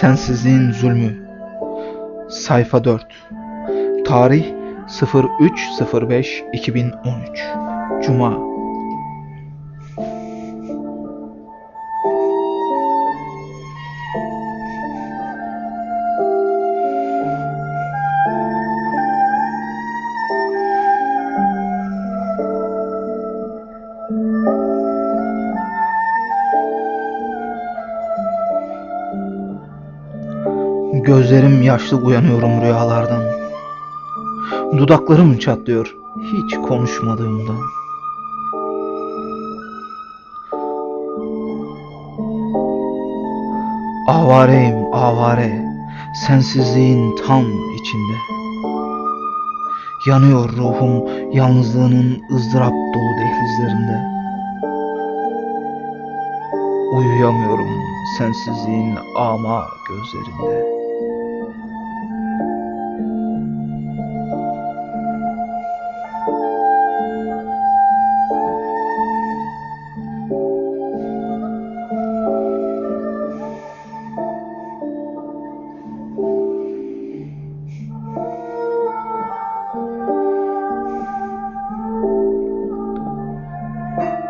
Sensizliğin Zulmü. Sayfa 4 Tarih 03.05.2013 Cuma Gözlerim yaşlı uyanıyorum rüyalardan. Dudaklarım çatlıyor hiç konuşmadığımdan. Avareyim avare, sensizliğin tam içinde. Yanıyor ruhum yalnızlığının ızdırap dolu dehlizlerinde. Uyuyamıyorum sensizliğin ama gözlerinde.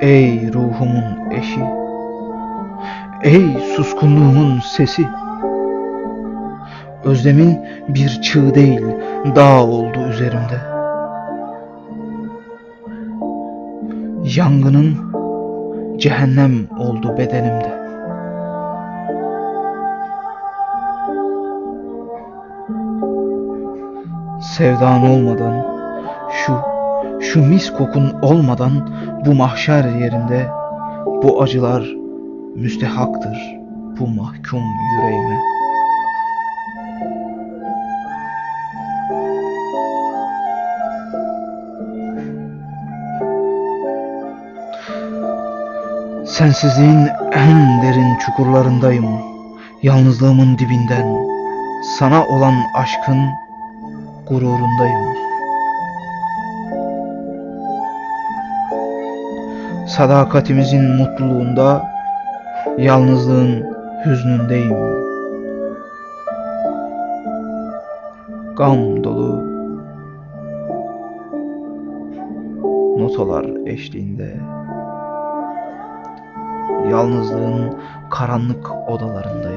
Ey ruhumun eşi, ey suskunluğumun sesi, özlemin bir çığ değil dağ oldu üzerimde. Yangının cehennem oldu bedenimde. Sevdan olmadan şu şu mis kokun olmadan bu mahşer yerinde bu acılar müstehaktır bu mahkum yüreğime. Sensizliğin en derin çukurlarındayım. Yalnızlığımın dibinden. Sana olan aşkın gururundayım. Sadakatimizin mutluluğunda, yalnızlığın hüznündeyim. Gam dolu notalar eşliğinde, yalnızlığın karanlık odalarındayım.